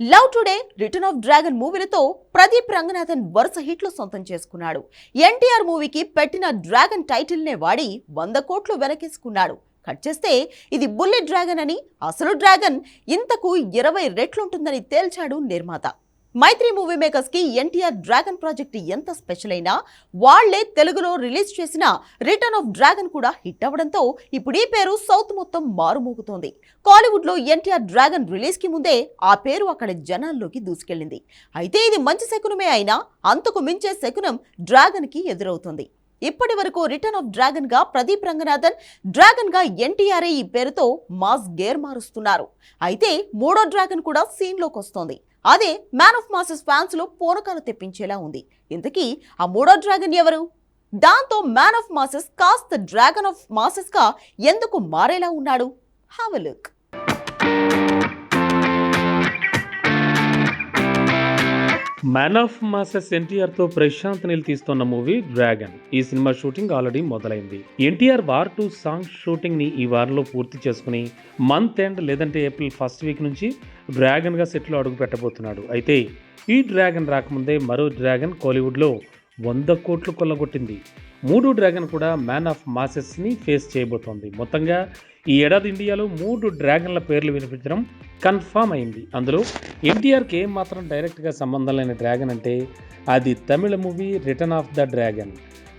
Love today return of dragon మూవీలతో Pradeep Ranganathan వరుస హిట్లు సొంతం చేసుకున్నాడు. ఎన్టీఆర్ మూవీకి పెట్టిన డ్రాగన్ టైటిల్నే వాడి వంద కోట్లు వెనకేసుకున్నాడు. కట్ చేస్తే ఇది బుల్లెట్ డ్రాగన్ అని అసలు డ్రాగన్ ఇంతకు ఇరవై రెట్లుంటుందని తేల్చాడు నిర్మాత. మైత్రి మూవీ మేకర్స్కి ఎన్టీఆర్ డ్రాగన్ ప్రాజెక్ట్ ఎంత స్పెషల్ అయినా వాళ్ళే తెలుగులో రిలీజ్ చేసిన రిటర్న్ ఆఫ్ డ్రాగన్ కూడా హిట్ అవ్వడంతో ఇప్పుడు ఈ పేరు సౌత్ మొత్తం మారుమోగుతోంది. కాలీవుడ్లో ఎన్టీఆర్ డ్రాగన్ రిలీజ్కి ముందే ఆ పేరు అక్కడ జనాల్లోకి దూసుకెళ్ళింది అయితే ఇది మంచి శకునమే అయినా అంతకు మించే శకునం డ్రాగన్కి ఎదురవుతుంది. ఇప్పటి వరకు రిటర్న్ ఆఫ్ డ్రాగన్గా ప్రదీప్ రంగనాథన్ డ్రాగన్గా ఎన్టీఆర్ఏ ఈ పేరుతో మాస్ గేర్ మారుస్తున్నారు. అయితే మూడో డ్రాగన్ కూడా సీన్లోకి వస్తోంది అదే మ్యాన్ ఆఫ్ మాసెస్ ఫ్యాన్స్లో పూనకాలు తెప్పించేలా ఉంది. ఇంతకీ ఆ మూడో డ్రాగన్ ఎవరు? దాంతో మ్యాన్ ఆఫ్ మాసెస్ కాస్త డ్రాగన్ ఆఫ్ మాసెస్గా ఎందుకు మారేలా ఉన్నాడు? Have look man of masses ఎన్టీఆర్తో Prashanth Neel తీస్తున్న మూవీ డ్రాగన్ ఈ సినిమా షూటింగ్ ఆల్రెడీ మొదలైంది. ఎన్టీఆర్ వార్ టూ సాంగ్ షూటింగ్ని ఈ వారంలో పూర్తి చేసుకుని మంత్ ఎండ్ లేదంటే ఏప్రిల్ ఫస్ట్ వీక్ నుంచి డ్రాగన్గా సెట్లో అడుగు పెట్టబోతున్నాడు అయితే ఈ డ్రాగన్ రాకముందే మరో డ్రాగన్ కోలీవుడ్లో వంద కోట్లు కొల్లగొట్టింది. మూడు డ్రాగన్ కూడా మ్యాన్ ఆఫ్ మాసెస్ని ఫేస్ చేయబోతోంది. మొత్తంగా ఈ ఏడాది ఇండియాలో మూడు డ్రాగన్ల పేర్లు వినిపించడం కన్ఫామ్ అయింది. అందులో ఎన్టీఆర్కి ఏం మాత్రం డైరెక్ట్గా సంబంధం లేని డ్రాగన్ అంటే అది Tamil movie return of the dragon.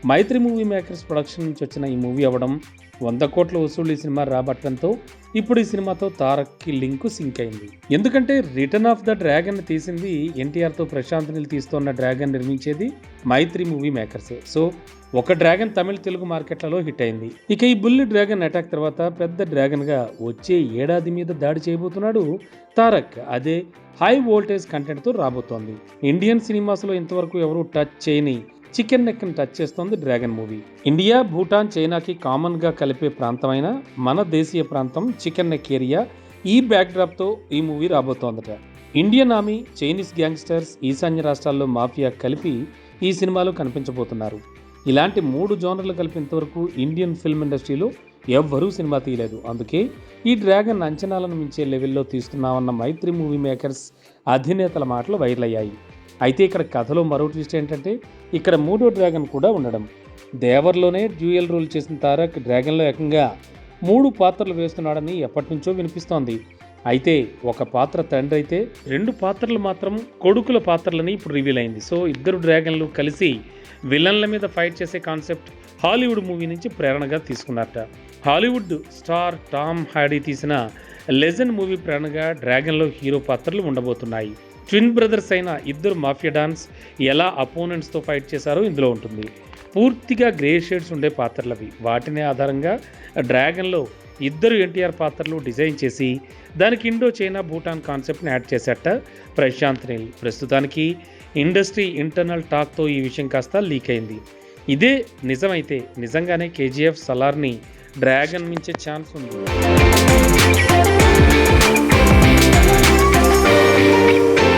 Mythri movie makers production నుంచి వచ్చిన ఈ మూవీ అవ్వడం వంద కోట్ల వసూలు ఈ సినిమా రాబట్టడంతో ఇప్పుడు ఈ సినిమాతో తారక్కి లింకు సింక్ అయింది. ఎందుకంటే రిటర్న్ ఆఫ్ ద డ్రాగన్ తీసింది ఎన్టీఆర్తో ప్రశాంత్ నీల్ తీస్తున్న డ్రాగన్ నిర్మించేది మైత్రి మూవీ మేకర్సే. సో ఒక డ్రాగన్ తమిళ తెలుగు మార్కెట్లలో హిట్ అయింది. ఇక ఈ బుల్లి డ్రాగన్ అటాక్ తర్వాత పెద్ద డ్రాగన్గా వచ్చే ఏడాది మీద దాడి చేయబోతున్నాడు తారక్. అదే హై వోల్టేజ్ కంటెంట్తో రాబోతోంది. ఇండియన్ సినిమాస్లో ఇంతవరకు ఎవరు టచ్ చేయని చికెన్ నెక్ని టచ్ చేస్తోంది డ్రాగన్ మూవీ. ఇండియా భూటాన్ చైనాకి కామన్గా కలిపే ప్రాంతమైన మన దేశీయ ప్రాంతం చికెన్ నెక్ ఏరియా ఈ బ్యాక్డ్రాప్తో ఈ మూవీ రాబోతోందట. ఇండియన్ ఆర్మీ చైనీస్ గ్యాంగ్స్టర్స్ ఈశాన్య రాష్ట్రాల్లో మాఫియా కలిపి ఈ సినిమాలో కనిపించబోతున్నారు. ఇలాంటి మూడు జోనర్లు కలిపేంతవరకు ఇండియన్ ఫిల్మ్ ఇండస్ట్రీలో ఎవ్వరూ సినిమా తీయలేదు. అందుకే ఈ డ్రాగన్ అంచనాలను మించే లెవెల్లో తీస్తున్నామన్న మైత్రి మూవీ మేకర్స్ అధినేతల మాటలు వైరల్ అయ్యాయి. అయితే ఇక్కడ కథలో మరో ట్విస్ట్ ఏంటంటే ఇక్కడ మూడో డ్రాగన్ కూడా ఉండడం. దేవర్లోనే డ్యూయల్ రోల్ చేసిన తారక్ డ్రాగన్లో ఏకంగా మూడు పాత్రలు వేస్తున్నాడని ఎప్పటి నుంచో వినిపిస్తోంది. అయితే ఒక పాత్ర తండ్రి అయితే రెండు పాత్రలు మాత్రం కొడుకుల పాత్రలని ఇప్పుడు రివీల్ అయింది. సో ఇద్దరు డ్రాగన్లు కలిసి విలన్ల మీద ఫైట్ చేసే కాన్సెప్ట్ హాలీవుడ్ మూవీ నుంచి ప్రేరణగా తీసుకున్నారట. హాలీవుడ్ స్టార్ టామ్ హాడీ తీసిన లెజెండ్ మూవీ ప్రేరణగా డ్రాగన్లో హీరో పాత్రలు ఉండబోతున్నాయి. ట్విన్ బ్రదర్స్ అయిన ఇద్దరు మాఫియా డాన్స్ ఎలా అపోనెంట్స్తో ఫైట్ చేశారో ఇందులో ఉంటుంది. పూర్తిగా గ్రే షేడ్స్ ఉండే పాత్రలవి. వాటిని ఆధారంగా డ్రాగన్లో ఇద్దరు ఎన్టీఆర్ పాత్రలు డిజైన్ చేసి దానికి ఇండో చైనా భూటాన్ కాన్సెప్ట్ని యాడ్ చేశాట ప్రశాంత్ నీల్. ప్రస్తుతానికి ఇండస్ట్రీ ఇంటర్నల్ టాక్తో ఈ విషయం కాస్త లీక్ అయింది. ఇదే నిజమైతే నిజంగానే కేజీఎఫ్ సలార్ని డ్రాగన్ మించే ఛాన్స్ ఉంది.